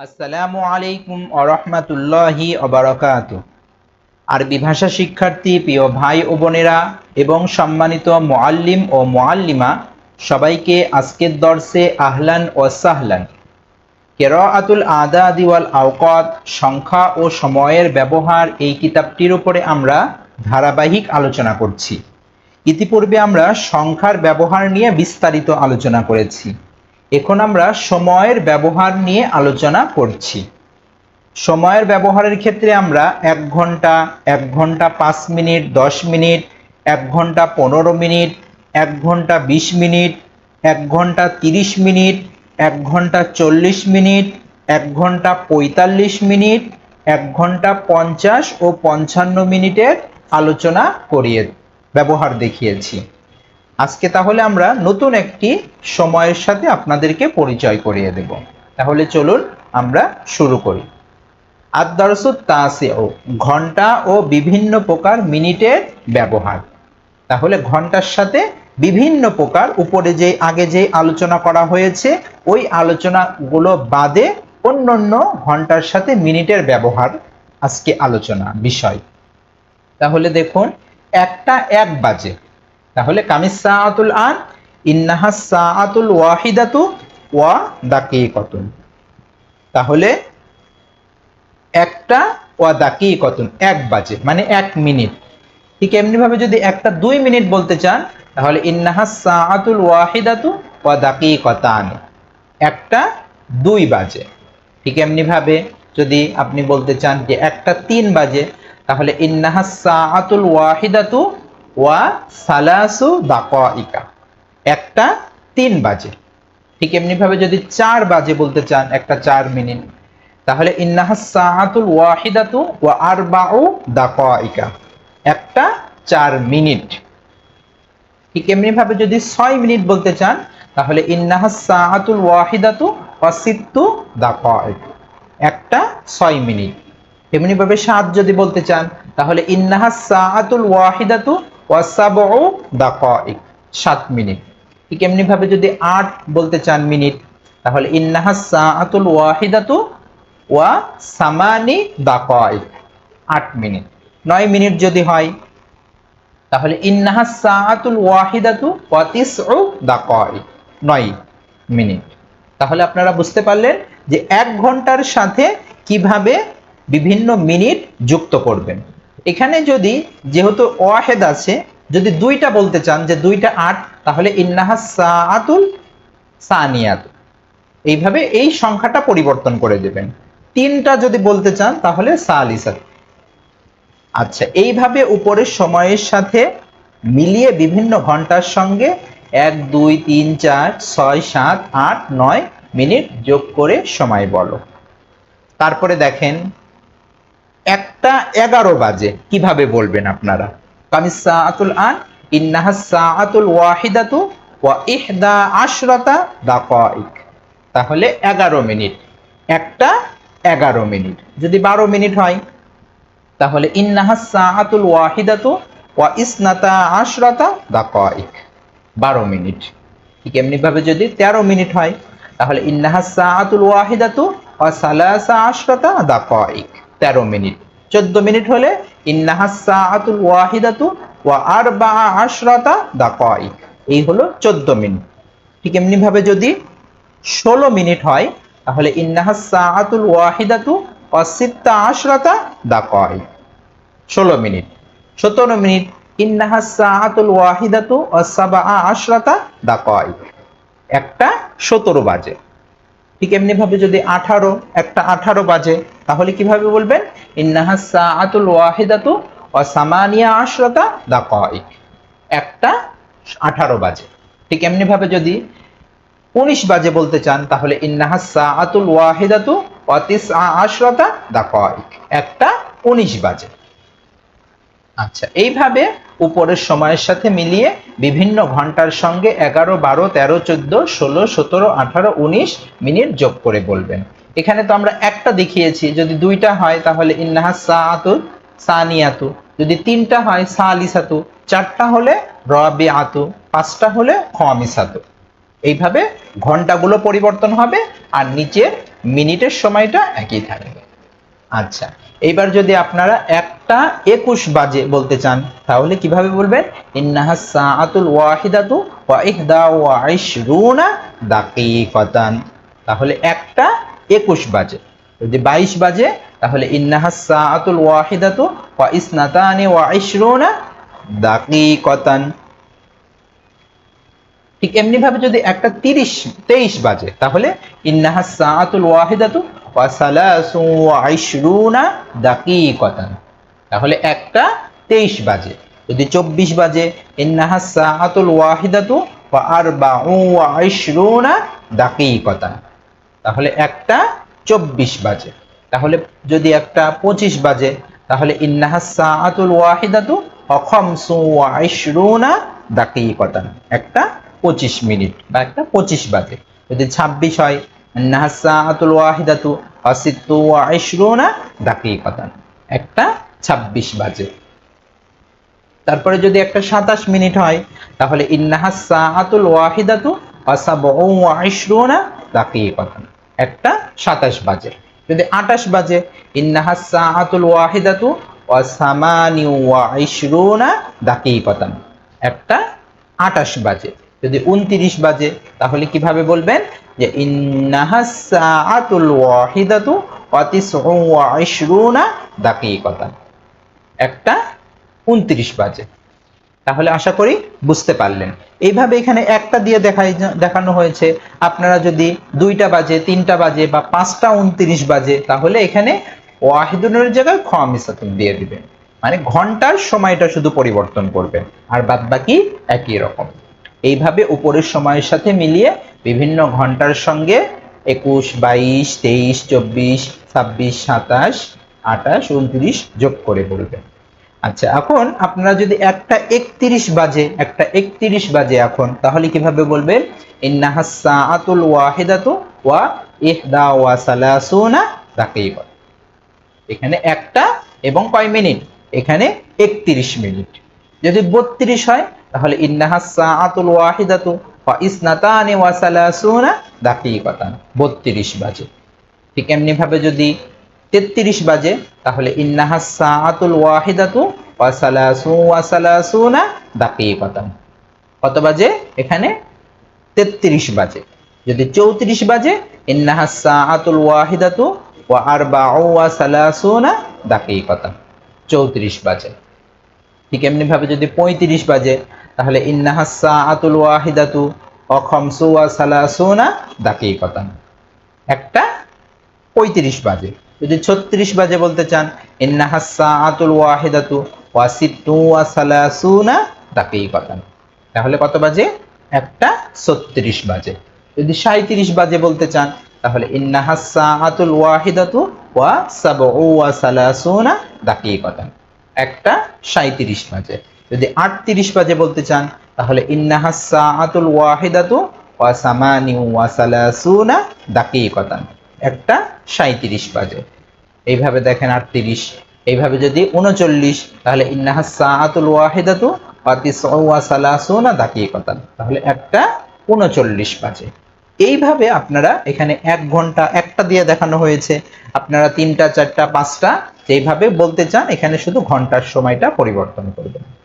আসসালামু আলাইকুম আরহামাতুল্লাহি অবরাকাত আরবি ভাষা শিক্ষার্থী, প্রিয় ভাই ও বোনেরা এবং সম্মানিত মোয়াল্লিম ও মোয়াল্লিমা সবাইকে আজকের দর্শে আহলান ও সাহলান। কেরাআতুল আদা দিওয়াল আওকাত, সংখ্যা ও সময়ের ব্যবহার এই কিতাবটির উপরে আমরা ধারাবাহিক আলোচনা করছি। ইতিপূর্বে আমরা সংখ্যার ব্যবহার নিয়ে বিস্তারিত আলোচনা করেছি। এখন আমরা সময়ের ব্যবহার নিয়ে আলোচনা করছি। সময়ের ব্যবহারের ক্ষেত্রে আমরা এক ঘণ্টা এক ঘণ্টা পাঁচ মিনিট, দশ মিনিট, এক ঘণ্টা পনেরো মিনিট, এক ঘণ্টা বিশ মিনিট, এক ঘণ্টা তিরিশ মিনিট, এক ঘণ্টা চল্লিশ মিনিট, এক ঘণ্টা পঁয়তাল্লিশ মিনিট, এক ঘণ্টা পঞ্চাশ ও পঞ্চান্ন মিনিটের আলোচনা করিয়ে, ব্যবহার দেখিয়েছি। আজকে তাহলে আমরা নতুন একটি সময়ের সাথে আপনাদেরকে পরিচয় করিয়ে দেব। তাহলে চলুন আমরা শুরু করি। আদারসুত তাসিও ঘণ্টা ও বিভিন্ন প্রকার মিনিটের ব্যবহার। তাহলে ঘণ্টার সাথে বিভিন্ন প্রকার, উপরে যে, আগে যে আলোচনা করা হয়েছে, ওই আলোচনাগুলো বাদে অন্যান্য ঘণ্টার সাথে মিনিটের ব্যবহার আজকে আলোচনা বিষয়। তাহলে দেখুন, একটা এক বাজে। তাহলে কামিস সাআতুল আন, ইন্নাহা সাআতুল ওয়াহিদাতু ওয়া দাকিকাতুন। তাহলে একটা ওয়া দাকিকাতুন, এক বাজে মানে এক মিনিট। ঠিক এমনি ভাবে যদি একটা দুই মিনিট বলতে চান, তাহলে ইন্নাহা সাআতুল ওয়াহিদাতু ওয়া দাকিকাতান। একটা দুই বাজে। ঠিক এমনি ভাবে যদি আপনি বলতে চান যে একটা তিন বাজে, তাহলে ইন্নাহা সাআতুল ওয়াহিদাতু ওয়া সালাসু দাকাইকা। একটা তিন বাজে। ঠিক এমনি ভাবে যদি চার বাজে বলতে চান, একটা চার মিনিট। তাহলে ইন্নাহা সাআতুল ওয়াহিদাতু ওয়া আরবাউ দাকাইকা। একটা চার মিনিট। ঠিক এমনি ভাবে যদি ছয় মিনিট বলতে চান, তাহলে ইন্নাহা সাআতুল ওয়াহিদাতু ওয়া সিত্তু দাকাইক। একটা ছয় মিনিট। তেমনি ভাবে সাত যদি বলতে চান, তাহলে ইন্নাহা সাআতুল ওয়াহিদাতু ওয়া সাবউ দাকাইক, সাত মিনিট। ঠিক এমনি ভাবে যদি আট বলতে চান মিনিট, তাহলে ইন্নাহা সাআতুল ওয়াহিদাতু ওয়া সামানি দাকাইক, আট মিনিট। নয় মিনিট যদি হয়, তাহলে ইন্নাহা সাআতুল ওয়াহিদাতু ওয়া তিসউ দাকাইক, নয় মিনিট। তাহলে আপনারা বুঝতে পারলেন যে এক ঘণ্টার সাথে কীভাবে বিভিন্ন মিনিট যুক্ত করবেন। এখানে যদি যেহেতু ওয়াহেদ আছে, যদি দুইটা বলতে চান যে দুইটা আট, তাহলে ইন্নাহা সাআতুল সানিয়াত। এইভাবে এই সংখ্যাটা পরিবর্তন করে দেবেন। তিনটা যদি বলতে চান, তাহলে সালিসাত। আচ্ছা এইভাবে উপরের সময়ের সাথে মিলিয়ে বিভিন্ন ঘণ্টার সঙ্গে এক, দুই, তিন, চার, ছয়, সাত, আট, নয় মিনিট যোগ করে সময় বলো। তারপরে দেখেন একটা এগারো বাজে। কীভাবে বলবেন আপনারা? কামিস সাআতুল আন ইন্নাহা সাআতুল ওয়াহিদাতু ওয়া ইহদা আশরাতা দাকাইক। তাহলে এগারো মিনিট। একটা এগারো মিনিট। যদি বারো মিনিট হয়, তাহলে ইন্নাহা সাআতুল ওয়াহিদাতু ওয়া ইসনাতা আশরাতা দাকাইক। বারো মিনিট। ঠিক এমনিভাবে যদি তেরো মিনিট হয়, তাহলে ইন্নাহা সাআতুল ওয়াহিদাতু ওয়া সালাসা আশরাতা দাকাইক। তেরো মিনিট। চোদ্দ মিনিট হলে ইন্নাহা সাআতুল ওয়াহিদাতু ওয়া আরবা আশরাতা দাকাইক। এই হলো চোদ্দ মিনিট। ঠিক এমনিভাবে যদি ষোলো মিনিট হয়, তাহলে ইন্নাহা সাআতুল ওয়াহিদাতু ওয়া সিত্তা আশরাতা দাকাইক। ষোলো মিনিট। সতেরো মিনিট। ইন্নাহা সাআতুল ওয়াহিদাতু ওয়া সাবা আশরাতা দাকাইক। একটা সতেরো বাজে। ঠিক এমনি ভাবে যদি আঠারো, একটা আঠারো বাজে, তাহলে কীভাবে বলবেন? একটা আঠারো বাজে। ঠিক যদি উনিশ বাজে বলতে চান, তাহলে ইন্নাহা সাআতুল ওয়াহিদাতু ওয়া তিসআ আশরাতা দাকাইক। একটা উনিশ বাজে। আচ্ছা এইভাবে উপরের সময়ের সাথে মিলিয়ে বিভিন্ন ঘণ্টার সঙ্গে এগারো, বারো, তেরো, চোদ্দ, ষোলো, সতেরো, আঠারো, উনিশ মিনিট যোগ করে বলবেন। এখানে তো আমরা একটা দেখিয়েছি, যদি দুইটা হয় তাহলে ইন্নাহা সাআতু সানিয়াতু, যদি তিনটা হয় সালিসাতু, চারটা হলে রবি আতু পাঁচটা হলে খমিসাতু। এইভাবে ঘন্টাগুলো পরিবর্তন হবে আর নিচের মিনিটের সময়টা একই থাকবে। আচ্ছা এইবার যদি আপনারা একটা একুশ বাজে বলতে চান, তাহলে কীভাবে বলবেন? তাহলে একটা একুশ বাজে। যদি বাইশ বাজে, তাহলে ইন্নাহা সাআতুল ওয়াহিদাতু ওয়া ইসনাতানি ওয়া ইশরুনা ঠিক এমনি ভাবে যদি একটা তিরিশ, তেইশ বাজে, তাহলে ইন্নাহা সাআতুল ওয়াহিদাতু তাহলে একটা তেইশ বাজে। যদি চব্বিশ বাজে তাহলে একটা চব্বিশ বাজে। তাহলে যদি একটা পঁচিশ বাজে, তাহলে একটা পঁচিশ মিনিট বা একটা পঁচিশ বাজে। যদি ছাব্বিশ হয় ইন্নাহা সাআতুল ওয়াহিদাতু ওয়া সিত্তু ওয়া ইশরুনা দাকিকাতান একটা ছাব্বিশ বাজে। তারপরে যদি একটা সাতাশ মিনিট হয়, তাহলে ইন্নাহা সাআতুল ওয়াহিদাতু ওয়া সাবউ ওয়া ইশরুনা দাকিকাতান একটা সাতাশ বাজে। যদি আটাশ বাজে ইন্নাহা সাআতুল ওয়াহিদাতু ওয়া সামানি ওয়া দাকিকাতান একটা আটাশ বাজে। যদি উনত্রিশ বাজে, তাহলে কীভাবে বলবেন? যে ইন্নাহা সাআতুল ওয়াহিদাতু দাকিকাতান। একটা উনত্রিশ বাজে। তাহলে আশা করি বুঝতে পারলেন। এইভাবে এখানে একটা দিয়ে দেখাই দেখানো হয়েছে। আপনারা যদি দুইটা বাজে, তিনটা বাজে বা পাঁচটা উনত্রিশ বাজে, তাহলে এখানে ওয়াহিদুনের জায়গায় খমিসাতুন দিয়ে দিবেন। মানে ঘণ্টার সময়টা শুধু পরিবর্তন করবেন। আর বাদ বাকি একই রকম। এইভাবে উপরের সময়ের সাথে মিলিয়ে বিভিন্ন ঘণ্টার সঙ্গে একুশ, বাইশ, তেইশ, চব্বিশ, ছাব্বিশ, সাতাশ, আঠাশ, উনত্রিশ যোগ করে বলবেন। আচ্ছা এখন আপনারা যদি একটা একত্রিশ বাজে, একটা একত্রিশ বাজে এখন, তাহলে কীভাবে বলবেন? ইন্নাহা সাআতুল ওয়াহিদাতু ওয়া ইহদা ওয়া সালাসুনা দাকিকা এখানে একটা এবং কয় মিনিট? এখানে একত্রিশ মিনিট। যদি বত্রিশ হয় তাহলে বত্রিশ বাজে। ঠিক এমনি ভাবে যদি তেত্রিশ বাজে, তাহলে ইন্নাহা সাআতুল ওয়াহিদাতু ওয়া কত বাজে? এখানে তেত্রিশ বাজে। যদি চৌত্রিশ বাজে, ইন্নাহা সাআতুল ওয়াহিদাতু বাজে। ঠিক এমনি ভাবে যদি পঁয়ত্রিশ বাজে তাহলে ইন্নাহা সাআতুল ওয়াহিদাতু সালাসুনা দাকিকাতান। একটা পঁয়ত্রিশ বাজে। যদি ছত্রিশ বাজে বলতে চান, ইন্নাহা সাআতুল ওয়াহিদাতু ওয়া সিত্তু ওয়া সালাসুনা দাকিকাতান। তাহলে কত বাজে? একটা ছত্রিশ বাজে। যদি সাঁত্রিশ বাজে বলতে চান, তাহলে ইন্নাহা সাআতুল ওয়াহিদাতু ওয়া সাবউ ওয়া সালাসুনা দাকিকাতান। একটা সাঁত্রিশ বাজে। যদি আটত্রিশ বাজে বলতে চান, তাহলে ইন্নাহা সাআতুল ওয়াহিদাতু ওয়া সামানি ওয়া সালাসুনা দাকিকাতান। একটা সাঁত্রিশ বাজে। এইভাবে দেখেন আটত্রিশ। এইভাবে যদি উনচল্লিশ, তাহলে ইন্নাহা সাআতুল ওয়াহিদাতু ওয়া তিসউ ওয়া সালাসুনা দাকিকাতান। তাহলে একটা উনচল্লিশ বাজে। এইভাবে আপনারা এখানে এক ঘণ্টা একটা দিয়ে দেখানো হয়েছে। আপনারা তিনটা, চারটা, পাঁচটা যেইভাবে বলতে চান, এখানে শুধু ঘণ্টার সময়টা পরিবর্তন করবেন।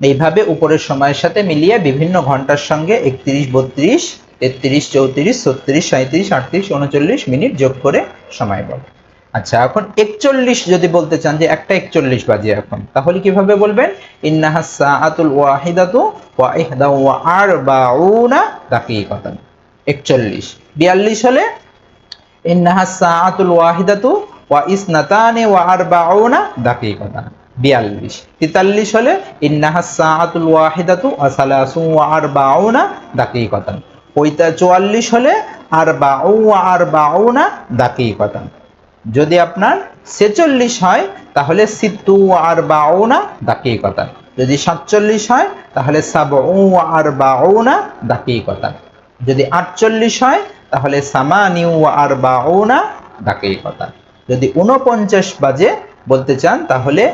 এইভাবে উপরের সময়ের সাথে মিলিয়ে বিভিন্ন ঘণ্টার সঙ্গে একত্রিশ, বত্রিশ, তেত্রিশ, চৌত্রিশ, ছত্রিশ সাঁত্রিশ আটত্রিশ, উনচল্লিশ মিনিট যোগ করে সময় বল। আচ্ছা এখন একচল্লিশ যদি বলতে চান যে একটা একচল্লিশ বাজে এখন, তাহলে কীভাবে বলবেন? ইন্নাহা সাআতুল ওয়াহিদাতু ওয়া ওয়া আরবাউনা দাকিকাতান। একচল্লিশ। বিয়াল্লিশ হলে? ইন্নাহা সাআতুল ওয়াহিদাতু ওয়া ইসনাতানি ওয়া আরবাউনা দাকিকাতান। বিয়াল্লিশ। তেতাল্লিশ হলে ইন্নাহা সাআতুল ওয়াহিদাতু ওয়া সালাসু ওয়া আরবাউনা দাকিকাতান। পঁয়তা চুয়াল্লিশ হলে আরবাউ ওয়া আরবাউনা দাকিকাতান। যদি আপনার ছেচল্লিশ হয়, তাহলে সিত্তু আর বাউনা দাকি কথা যদি সাতচল্লিশ হয়, তাহলে সাবউ আর বাউনা দাকি কথা যদি আটচল্লিশ হয়, তাহলে সামানিউ আর বাউনা দাকি কথা যদি উনপঞ্চাশ বাজে বলতে চান, তাহলে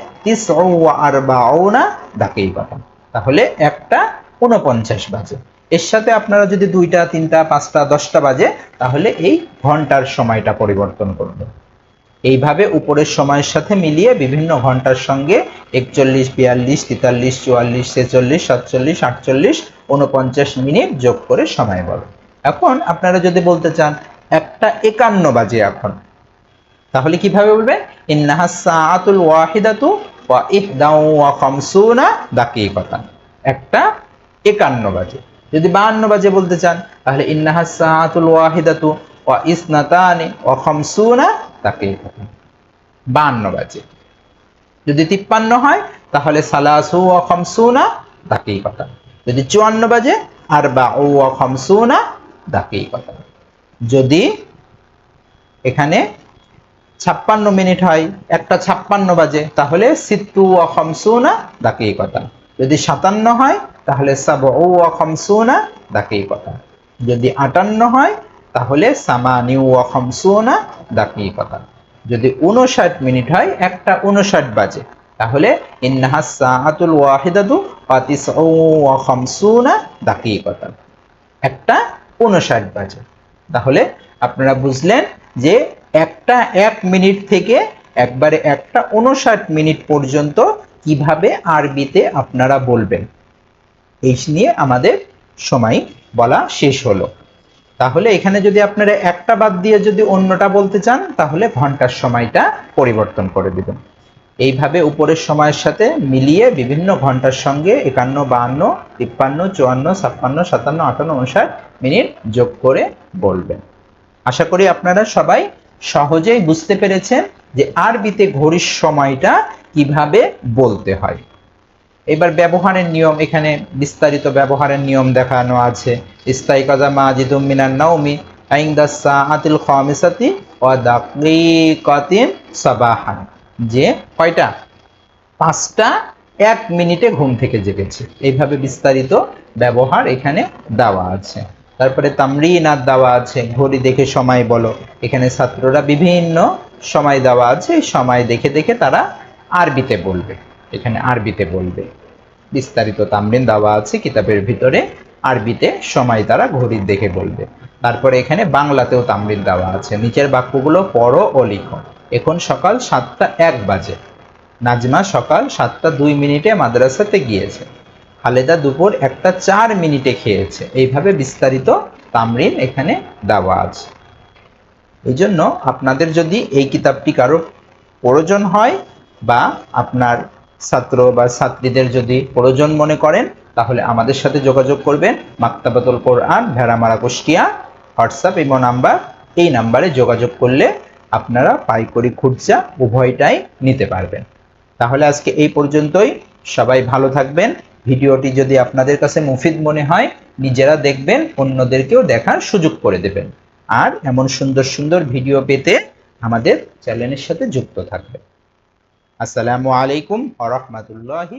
তাহলে একটা উনপঞ্চাশ বাজে। এর সাথে আপনারা যদি দুইটা, তিনটা, পাঁচটা, দশটা বাজে, তাহলে এই ঘণ্টার সময়টা পরিবর্তন করবেন এইভাবে উপরের সময়ের সাথে মিলিয়ে বিভিন্ন ঘণ্টার সঙ্গে একচল্লিশ, বিয়াল্লিশ, তেতাল্লিশ, চুয়াল্লিশ, ছেচল্লিশ, সাতচল্লিশ, আটচল্লিশ উনপঞ্চাশ মিনিট যোগ করে সময় বলো। এখন আপনারা যদি বলতে চান, একটা একান্ন বাজে এখন। তাহলে কীভাবে বলবেন ইন্নাহা ওয়াহিদাতু ওয়া ইহদাউ ওয়া খামসুনা একটা একান্ন বাজে। যদি বাহান্ন বাজে বলতে চান, তাহলে ইন্নাহা সাআতুল ওয়াহিদাতু ওয়া ইসনাতানি ওয়া খামসুনা দাকিকাতান। বাজে। যদি তিপ্পান্ন হয়, তাহলে সালাসু ওয়া খামসুনা যদি চুয়ান্ন বাজে আরবা ওয়া খামসুনা যদি এখানে ছাপ্পান্ন মিনিট হয়, একটা ছাপ্পান্ন বাজে, তাহলে সিত্তু ও খমসুনা দাকি কথা যদি সাতান্ন হয়, তাহলে সাব ও খমসুনা দাকি কথা যদি আটান্ন হয়, তাহলে সামানি ও খমসুনা দাকি কথা যদি উনষাট মিনিট হয়, একটা উনষাট বাজে, তাহলে ইন্নাহাস সাআতুল ওয়াহিদাতু পাতিস ও খমসুনা দাকি কথা একটা উনষাট বাজে। তাহলে আপনারা বুঝলেন যে একটা এক মিনিট থেকে একবারে একটা উনষাট মিনিট পর্যন্ত কীভাবে আরবিতে আপনারা বলবেন? এই নিয়ে আমাদের সময় বলা শেষ হলো। তাহলে এখানে যদি আপনারা একটা বাদ দিয়ে যদি অন্যটা বলতে চান, তাহলে ঘণ্টার সময়টা পরিবর্তন করে দিবেন। এইভাবে উপরের সময়ের সাথে মিলিয়ে বিভিন্ন ঘণ্টার সঙ্গে একান্ন, বাহান্ন, তিপ্পান্ন, চুয়ান্ন, ছাপ্পান্ন, সাতান্ন, আটান্ন উনষাট মিনিট যোগ করে বলবেন। আশা করি আপনারা সবাই সহজেই বুঝতে পেরেছেন যে আরবিতে ঘড়ির সময়টা কীভাবে বলতে হয়। এবার ব্যবহারের নিয়ম, এখানে বিস্তারিত ব্যবহারের নিয়ম দেখানো আছে। ইস্তাইকাজা মাজিদুম মিনান নাওমি, আইন্দা সাআতিল খামিসাতি ওয়া দাকিকাতিন সাবাহান। যে কয়টা? পাঁচটা, এক মিনিটে ঘুম থেকে জেগেছে। এইভাবে বিস্তারিত ব্যবহার এখানে দেওয়া আছে। তারপরে তামরিনার দেওয়া আছে, ঘড়ি দেখে সময় বলো। এখানে ছাত্ররা বিভিন্ন সময় দেওয়া আছে, সময় দেখে দেখে তারা আরবিতে বলবে। এখানে আরবিতে বলবে। বিস্তারিত তামরিন দেওয়া আছে, কিতাবের ভিতরে আরবিতে সময় তারা ঘড়ির দেখে বলবে। তারপরে এখানে বাংলাতেও তামরিন দেওয়া আছে। নিচের বাক্যগুলো পড়ো ও লিখো। এখন সকাল সাতটা এক বাজে। নাজমা সকাল সাতটা দুই মিনিটে মাদ্রাসাতে গিয়েছে। খালেদা দুপুর একটা চার মিনিটে খেয়েছে। এইভাবে বিস্তারিত তামরিন এখানে দেওয়া আছে। এই জন্য আপনাদের যদি এই কিতাবটি কারও প্রয়োজন হয় বা আপনার ছাত্র বা ছাত্রীদের যদি প্রয়োজন মনে করেন, তাহলে আমাদের সাথে যোগাযোগ করবেন। মাক্তাবাতুল কোরআন, ভেড়ামারা কুষ্টিয়া, হোয়াটসঅ্যাপ এবং নাম্বার। এই নাম্বারে যোগাযোগ করলে আপনারা পাইকরি খুরচা উভয়টাই নিতে পারবেন। তাহলে আজকে এই পর্যন্তই। সবাই ভালো থাকবেন। ভিডিওটি যদি আপনাদের কাছে মুফিদ মনে হয়, নিজেরা দেখবেন, অন্যদেরকেও দেখার সুযোগ করে দেবেন। আর এমন সুন্দর সুন্দর ভিডিও পেতে আমাদের চ্যানেলের সাথে যুক্ত থাকবেন। আসসালামু আলাইকুম আ রহমতুল্লাহি